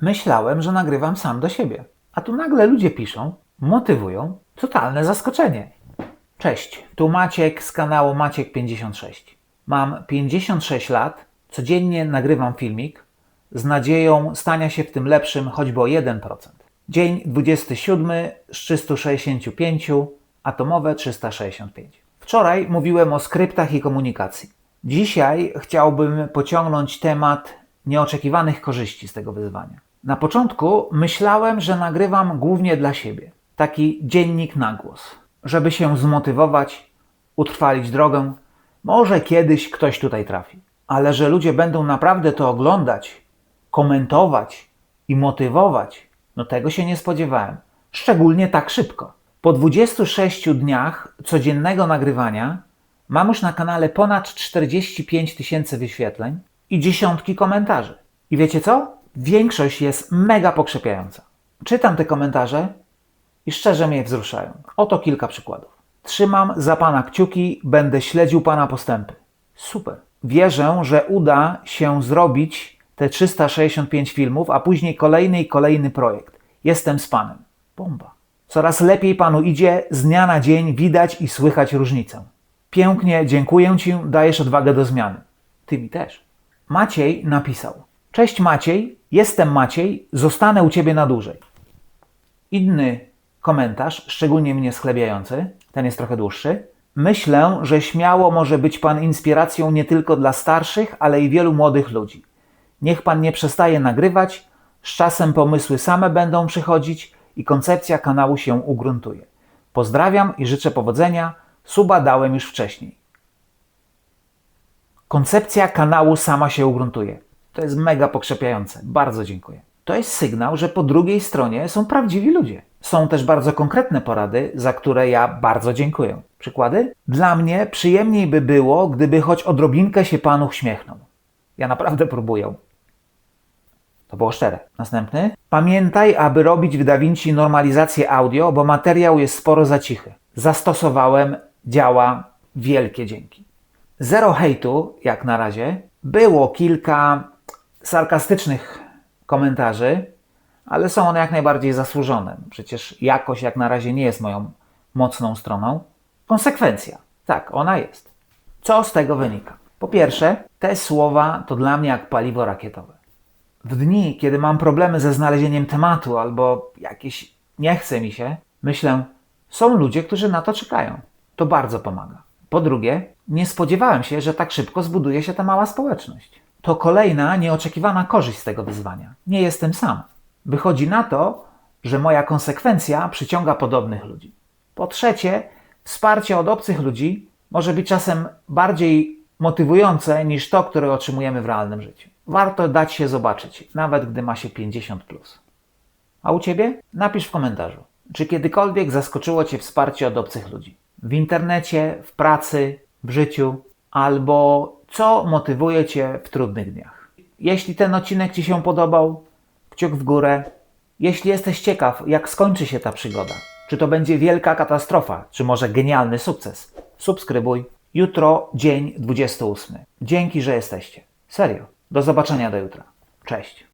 Myślałem, że nagrywam sam do siebie. A tu nagle ludzie piszą, motywują. Totalne zaskoczenie. Cześć, tu Maciek z kanału Maciek56. Mam 56 lat, codziennie nagrywam filmik z nadzieją stania się w tym lepszym choćby o 1%. Dzień 27 z 365, atomowe 365. Wczoraj mówiłem o skryptach i komunikacji. Dzisiaj chciałbym pociągnąć temat nieoczekiwanych korzyści z tego wyzwania. Na początku myślałem, że nagrywam głównie dla siebie. Taki dziennik na głos, żeby się zmotywować, utrwalić drogę. Może kiedyś ktoś tutaj trafi. Ale że ludzie będą naprawdę to oglądać, komentować i motywować, no tego się nie spodziewałem. Szczególnie tak szybko. Po 26 dniach codziennego nagrywania mam już na kanale ponad 45 tysięcy wyświetleń i dziesiątki komentarzy. I wiecie co? Większość jest mega pokrzepiająca. Czytam te komentarze i szczerze mnie wzruszają. Oto kilka przykładów. Trzymam za Pana kciuki, będę śledził Pana postępy. Super. Wierzę, że uda się zrobić te 365 filmów, a później kolejny i kolejny projekt. Jestem z Panem. Bomba. Coraz lepiej Panu idzie, z dnia na dzień widać i słychać różnicę. Pięknie, dziękuję Ci, dajesz odwagę do zmiany. Ty mi też. Maciej napisał: Cześć Maciej, jestem Maciej, zostanę u Ciebie na dłużej. Inny komentarz, szczególnie mnie schlebiający, ten jest trochę dłuższy. Myślę, że śmiało może być Pan inspiracją nie tylko dla starszych, ale i wielu młodych ludzi. Niech Pan nie przestaje nagrywać, z czasem pomysły same będą przychodzić i koncepcja kanału się ugruntuje. Pozdrawiam i życzę powodzenia. Suba dałem już wcześniej. Koncepcja kanału sama się ugruntuje. To jest mega pokrzepiające. Bardzo dziękuję. To jest sygnał, że po drugiej stronie są prawdziwi ludzie. Są też bardzo konkretne porady, za które ja bardzo dziękuję. Przykłady? Dla mnie przyjemniej by było, gdyby choć odrobinkę się Pan uśmiechnął. Ja naprawdę próbuję. To było szczere. Następny. Pamiętaj, aby robić w DaVinci normalizację audio, bo materiał jest sporo za cichy. Zastosowałem, działa, wielkie dzięki. Zero hejtu, jak na razie. Było kilka sarkastycznych komentarzy, ale są one jak najbardziej zasłużone. Przecież jakość jak na razie nie jest moją mocną stroną. Konsekwencja. Tak, ona jest. Co z tego wynika? Po pierwsze, te słowa to dla mnie jak paliwo rakietowe. W dni, kiedy mam problemy ze znalezieniem tematu albo jakieś nie chce mi się, myślę, są ludzie, którzy na to czekają. To bardzo pomaga. Po drugie, nie spodziewałem się, że tak szybko zbuduje się ta mała społeczność. To kolejna nieoczekiwana korzyść z tego wyzwania. Nie jestem sam. Wychodzi na to, że moja konsekwencja przyciąga podobnych ludzi. Po trzecie, wsparcie od obcych ludzi może być czasem bardziej motywujące niż to, które otrzymujemy w realnym życiu. Warto dać się zobaczyć, nawet gdy ma się 50. Plus. A u ciebie? Napisz w komentarzu, czy kiedykolwiek zaskoczyło cię wsparcie od obcych ludzi. W internecie, w pracy, w życiu, albo co motywuje cię w trudnych dniach. Jeśli ten odcinek ci się podobał, kciuk w górę. Jeśli jesteś ciekaw, jak skończy się ta przygoda, czy to będzie wielka katastrofa, czy może genialny sukces, subskrybuj. Jutro dzień 28. Dzięki, że jesteście. Serio. Do zobaczenia do jutra. Cześć.